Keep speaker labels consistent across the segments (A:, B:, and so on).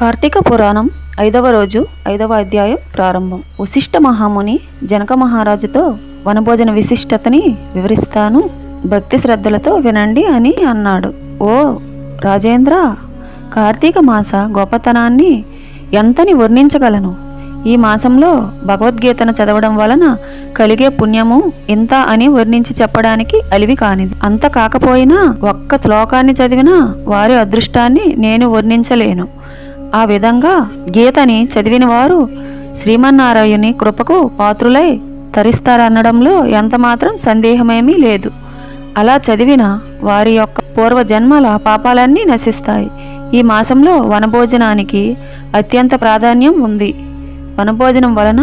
A: కార్తీక పురాణం ఐదవ రోజు ఐదవ అధ్యాయం ప్రారంభం. వశిష్ఠ మహాముని జనక మహారాజుతో వనభోజన విశిష్టతని వివరిస్తాను. భక్తి శ్రద్ధలతో వినండి అని అన్నాడు. ఓ రాజేంద్ర కార్తీక మాస గొప్పతనాన్ని ఎంతని వర్ణించగలను? ఈ మాసంలో భగవద్గీతను చదవడం వలన కలిగే పుణ్యము ఇంత అని వర్ణించి చెప్పడానికి అలివి కానిది. అంత కాకపోయినా ఒక్క శ్లోకాన్ని చదివినా వారి అదృష్టాన్ని నేను వర్ణించలేను. ఆ విధంగా గీతని చదివిన వారు శ్రీమన్నారాయుని కృపకు పాత్రులై తరిస్తారనడంలో ఎంతమాత్రం సందేహమేమీ లేదు. అలా చదివిన వారి యొక్క పూర్వజన్మల పాపాలన్నీ నశిస్తాయి. ఈ మాసంలో వనభోజనానికి అత్యంత ప్రాధాన్యం ఉంది. వనభోజనం వలన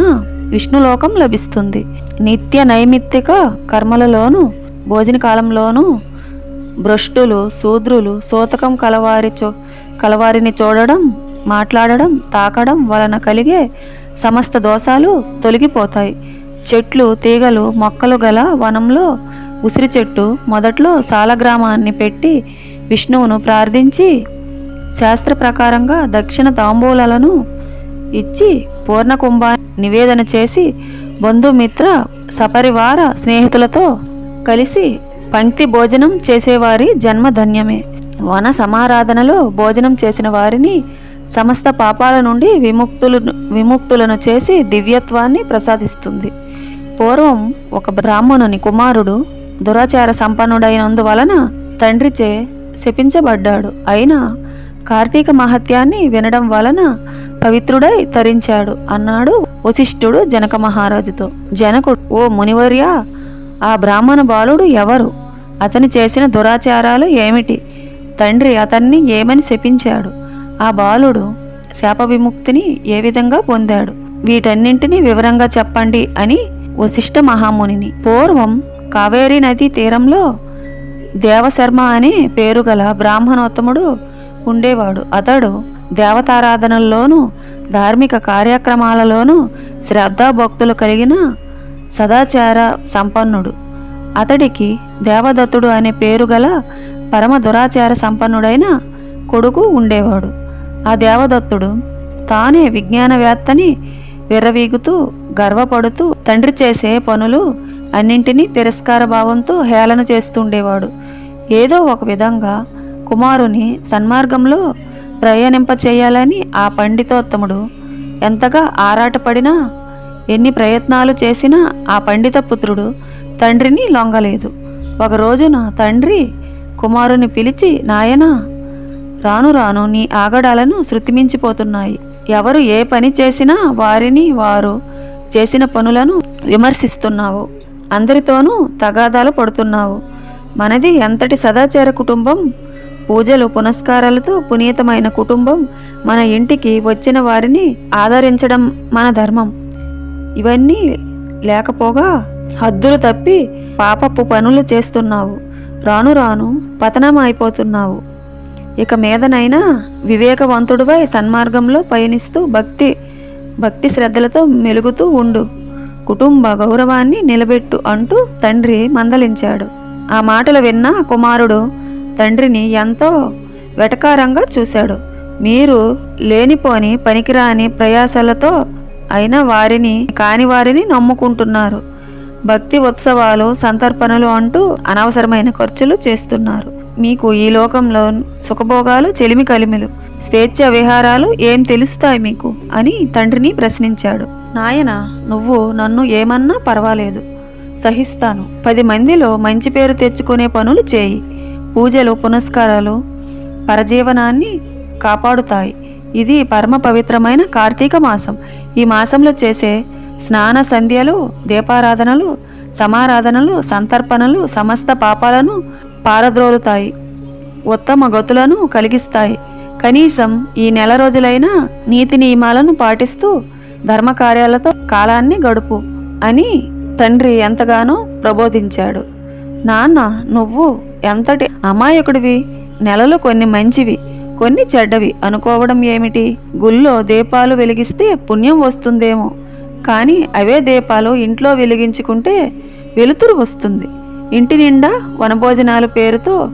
A: విష్ణులోకం లభిస్తుంది. నిత్య నైమిత్తిక కర్మలలోనూ భోజన కాలంలోనూ భ్రష్టులు శూద్రులు సూతకం కలవారి చో కలవారిని చూడడం మాట్లాడడం తాకడం వలన కలిగే సమస్త దోషాలు తొలగిపోతాయి. చెట్లు తీగలు మొక్కలు గల వనంలో ఉసిరి చెట్టు మొదట్లో సాలగ్రామాన్ని పెట్టి విష్ణువును ప్రార్థించి శాస్త్ర ప్రకారంగా దక్షిణ తాంబూలాలను ఇచ్చి పూర్ణకుంభా నివేదన చేసి బంధుమిత్ర సపరివార స్నేహితులతో కలిసి పంక్తి భోజనం చేసేవారి జన్మ ధన్యమే వన సమారాధనలో భోజనం చేసిన వారిని సమస్త పాపాల నుండి విముక్తులు విముక్తులను చేసి దివ్యత్వాన్ని ప్రసాదిస్తుంది. పూర్వం ఒక బ్రాహ్మణుని కుమారుడు దురాచార సంపన్నుడైనందువలన తండ్రిచే శపించబడ్డాడు. అయినా కార్తీక మహత్యాన్ని వినడం వలన పవిత్రుడై తరించాడు అన్నాడు వశిష్ఠుడు జనక మహారాజుతో. జనకుడు ఓ మునివర్య ఆ బ్రాహ్మణ బాలుడు ఎవరు? అతని చేసిన దురాచారాలు ఏమిటి? తండ్రి అతన్ని ఏమని శపించాడు? ఆ బాలుడు శాప విముక్తిని ఏ విధంగా పొందాడు? వీటన్నింటినీ వివరంగా చెప్పండి అని వశిష్ఠ మహామునిని. పూర్వం కావేరీ నదీ తీరంలో దేవశర్మ అనే పేరుగల బ్రాహ్మణోత్తముడు ఉండేవాడు. అతడు దేవతారాధనల్లోనూ ధార్మిక కార్యక్రమాలలోనూ శ్రద్ధాభక్తులు కలిగిన సదాచార సంపన్నుడు. అతడికి దేవదత్తుడు అనే పేరు గల పరమ దురాచార సంపన్నుడైన కొడుకు ఉండేవాడు. ఆ దేవదత్తుడు తానే విజ్ఞానవేత్తని విర్రవీగుతూ గర్వపడుతూ తండ్రి చేసే పనులు అన్నింటినీ తిరస్కార భావంతో హేళన చేస్తుండేవాడు. ఏదో ఒక విధంగా కుమారుని సన్మార్గంలో ప్రయాణింపచేయాలని ఆ పండితోత్తముడు ఎంతగా ఆరాటపడినా ఎన్ని ప్రయత్నాలు చేసినా ఆ పండిత పుత్రుడు తండ్రిని లొంగలేదు. ఒక రోజున తండ్రి కుమారుని పిలిచి నాయనా రాను రాను నీ ఆగడాలను శృతిమించిపోతున్నాయి. ఎవరు ఏ పని చేసినా వారిని వారు చేసిన పనులను విమర్శిస్తున్నావు. అందరితోనూ తగాదాలు పడుతున్నావు. మనది ఎంతటి సదాచార కుటుంబం? పూజలు పునస్కారాలతో పునీతమైన కుటుంబం మన ఇంటికి వచ్చిన వారిని ఆదరించడం మన ధర్మం. ఇవన్నీ లేకపోగా హద్దులు తప్పి పాపపు పనులు చేస్తున్నావు. రాను రాను పతనం అయిపోతున్నావు ఇక మీదనైనా వివేకవంతుడివై సన్మార్గంలో పయనిస్తూ భక్తి భక్తి శ్రద్ధలతో మెలుగుతూ ఉండు. కుటుంబ గౌరవాన్ని నిలబెట్టు అంటూ తండ్రి మందలించాడు. ఆ మాటలు విన్న కుమారుడు తండ్రిని ఎంతో వెటకారంగా చూశాడు. మీరు లేనిపోని పనికిరాని ప్రయాసాలతో అయిన వారిని కాని వారిని నమ్ముకుంటున్నారు. భక్తి ఉత్సవాలు సంతర్పణలు అంటూ అనవసరమైన ఖర్చులు చేస్తున్నారు. మీకు ఈ లోకంలో సుఖభోగాలు చెలిమి కలిమిలు. స్వేచ్ఛ విహారాలు ఏం తెలుస్తాయి మీకు? అని తండ్రిని ప్రశ్నించాడు. నాయన నువ్వు నన్ను ఏమన్నా పర్వాలేదు. సహిస్తాను. పది మందిలో మంచి పేరు తెచ్చుకునే పనులు చేయి. పూజలు పునస్కారాలు పరజీవనాన్ని కాపాడుతాయి. ఇది పరమ పవిత్రమైన కార్తీక మాసం. ఈ మాసంలో చేసే స్నాన సంధ్యలు దీపారాధనలు సమారాధనలు సంతర్పణలు సమస్త పాపాలను పారద్రోలుతాయి. ఉత్తమ గతులను కలిగిస్తాయి. కనీసం ఈ నెల రోజులైనా నీతి నియమాలను పాటిస్తూ ధర్మకార్యాలతో కాలాన్ని గడుపు అని తండ్రి ఎంతగానో ప్రబోధించాడు. నాన్న నువ్వు ఎంతటి అమాయకుడివి? నెలలు కొన్ని మంచివి కొన్ని చెడ్డవి అనుకోవడం ఏమిటి? గుళ్ళో దీపాలు వెలిగిస్తే పుణ్యం వస్తుందేమో. కానీ అవే దీపాలు ఇంట్లో వెలిగించుకుంటే వెలుతురు వస్తుంది. ఇంటి నిండా వనభోజనాల పేరుతో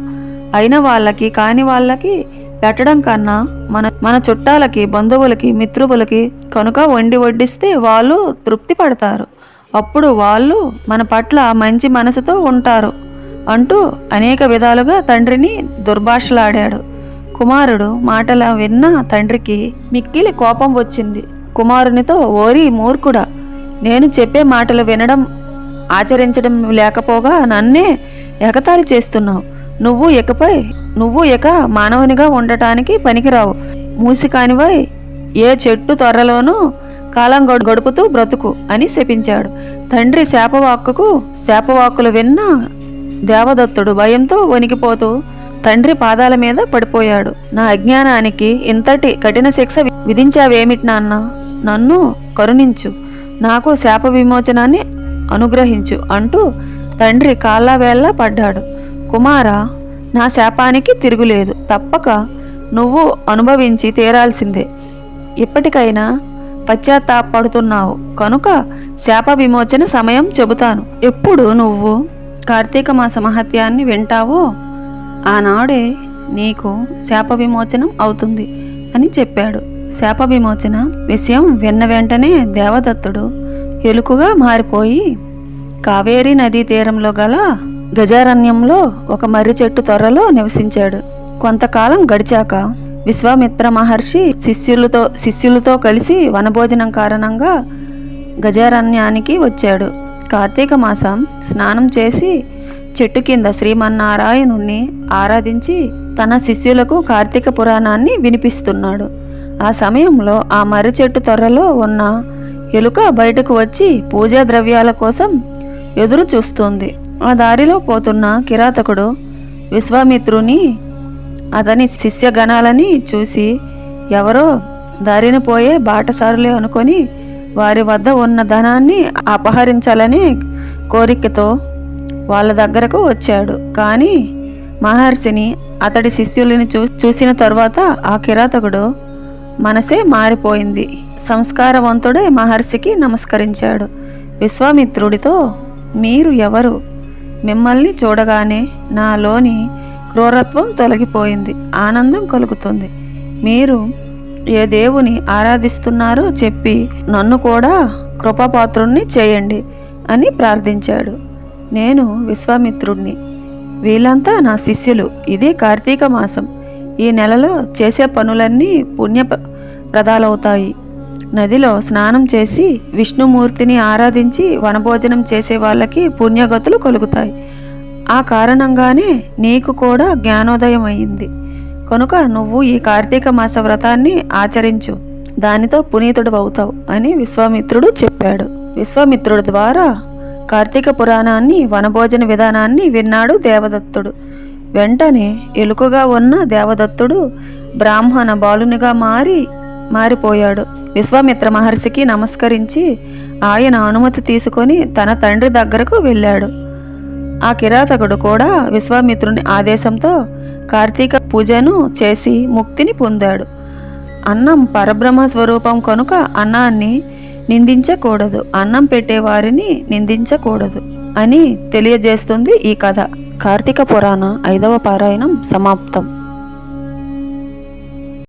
A: అయిన వాళ్ళకి కాని వాళ్ళకి పెట్టడం కన్నా మన మన చుట్టాలకి బంధువులకి మిత్రువులకి కనుక వండి వడ్డిస్తే వాళ్ళు తృప్తి పడతారు. అప్పుడు వాళ్ళు మన పట్ల మంచి మనసుతో ఉంటారు అంటూ అనేక విధాలుగా తండ్రిని దుర్భాషలాడాడు. కుమారుడు మాటల విన్న తండ్రికి మిక్కిలి కోపం వచ్చింది. కుమారునితో ఓరి మూర్ఖుడా నేను చెప్పే మాటలు వినడం ఆచరించడం లేకపోగా నన్నే ఎగతాళి చేస్తున్నావు. నువ్వు ఇకపై నువ్వు ఇక మానవునిగా ఉండటానికి పనికిరావు. మూసికానివై ఏ చెట్టు త్వరలోనూ కాలం గడు- గడుపుతూ బ్రతుకు అని శపించాడు. తండ్రి శాపవాక్కుకు శాపవాక్కులు విన్న దేవదత్తుడు భయంతో వణికిపోతూ తండ్రి పాదాల మీద పడిపోయాడు. నా అజ్ఞానానికి ఇంతటి కఠిన శిక్ష విధించావేమిటి నాన్న? నన్ను కరుణించు. నాకు శాప విమోచనాన్ని అనుగ్రహించు అంటూ తండ్రి కాళ్ళవేళ్ళ పడ్డాడు. కుమార నా శాపానికి తిరుగులేదు. తప్పక నువ్వు అనుభవించి తీరాల్సిందే. ఇప్పటికైనా పశ్చాత్తాపడుతున్నావు. కనుక శాప విమోచన సమయం చెబుతాను. ఎప్పుడు నువ్వు కార్తీక మాస మహత్యాన్ని వింటావో ఆనాడే నీకు శాప విమోచనం అవుతుంది అని చెప్పాడు. శాప విమోచన విషయం విన్న వెంటనే దేవదత్తుడు ఎలుకగా మారిపోయి కావేరీ నదీ తీరంలో గల గజారణ్యంలో ఒక మర్రి చెట్టు త్వరలో నివసించాడు. కొంతకాలం గడిచాక విశ్వామిత్ర మహర్షి శిష్యులతో శిష్యులతో కలిసి వనభోజనం కారణంగా గజారణ్యానికి వచ్చాడు. కార్తీక మాసం స్నానం చేసి చెట్టు కింద శ్రీమన్నారాయణుణ్ణి ఆరాధించి తన శిష్యులకు కార్తీక పురాణాన్ని వినిపిస్తున్నాడు. ఆ సమయంలో ఆ మర్రి చెట్టు త్వరలో ఉన్న ఎలుక బయటకు వచ్చి పూజా ద్రవ్యాల కోసం ఎదురు చూస్తోంది. ఆ దారిలో పోతున్న కిరాతకుడు విశ్వామిత్రుని అతని శిష్యగణాలని చూసి ఎవరో దారిన పోయే బాటసారులే అనుకొని వారి వద్ద ఉన్న ధనాన్ని అపహరించాలని కోరికతో వాళ్ళ దగ్గరకు వచ్చాడు. కానీ మహర్షిని అతడి శిష్యులని చూ చూసిన తర్వాత ఆ కిరాతకుడు మనసే మారిపోయింది. సంస్కారవంతుడే మహర్షికి నమస్కరించాడు. విశ్వామిత్రుడితో మీరు ఎవరు? మిమ్మల్ని చూడగానే నాలోని క్రూరత్వం తొలగిపోయింది. ఆనందం కలుగుతుంది. మీరు ఏ దేవుని ఆరాధిస్తున్నారో చెప్పి నన్ను కూడా కృపాపాత్రుణ్ణి చేయండి అని ప్రార్థించాడు. నేను విశ్వామిత్రుణ్ణి. వీళ్ళంతా నా శిష్యులు. ఇది కార్తీక మాసం. ఈ నెలలో చేసే పనులన్నీ పుణ్య ప్రదాలవుతాయి నదిలో స్నానం చేసి విష్ణుమూర్తిని ఆరాధించి వనభోజనం చేసే వాళ్ళకి పుణ్యగతులు కలుగుతాయి. ఆ కారణంగానే నీకు కూడా జ్ఞానోదయం అయింది. కనుక నువ్వు ఈ కార్తీక మాస వ్రతాన్ని ఆచరించు. దానితో పునీతుడు అవుతావు అని విశ్వామిత్రుడు చెప్పాడు. విశ్వామిత్రుడు ద్వారా కార్తీక పురాణాన్ని వనభోజన విధానాన్ని విన్నాడు దేవదత్తుడు. వెంటనే ఎలుకగా ఉన్న దేవదత్తుడు బ్రాహ్మణ బాలునిగా మారి మారిపోయాడు. విశ్వామిత్ర మహర్షికి నమస్కరించి ఆయన అనుమతి తీసుకొని తన తండ్రి దగ్గరకు వెళ్ళాడు. ఆ కిరాతకుడు కూడా విశ్వామిత్రుని ఆదేశంతో కార్తీక పూజను చేసి ముక్తిని పొందాడు. అన్నం పరబ్రహ్మ స్వరూపం కనుక అన్నాన్ని నిందించకూడదు. అన్నం పెట్టేవారిని నిందించకూడదు అని తెలియజేస్తుంది ఈ కథ. కార్తీక పురాణ ఐదవ పారాయణం సమాప్తం.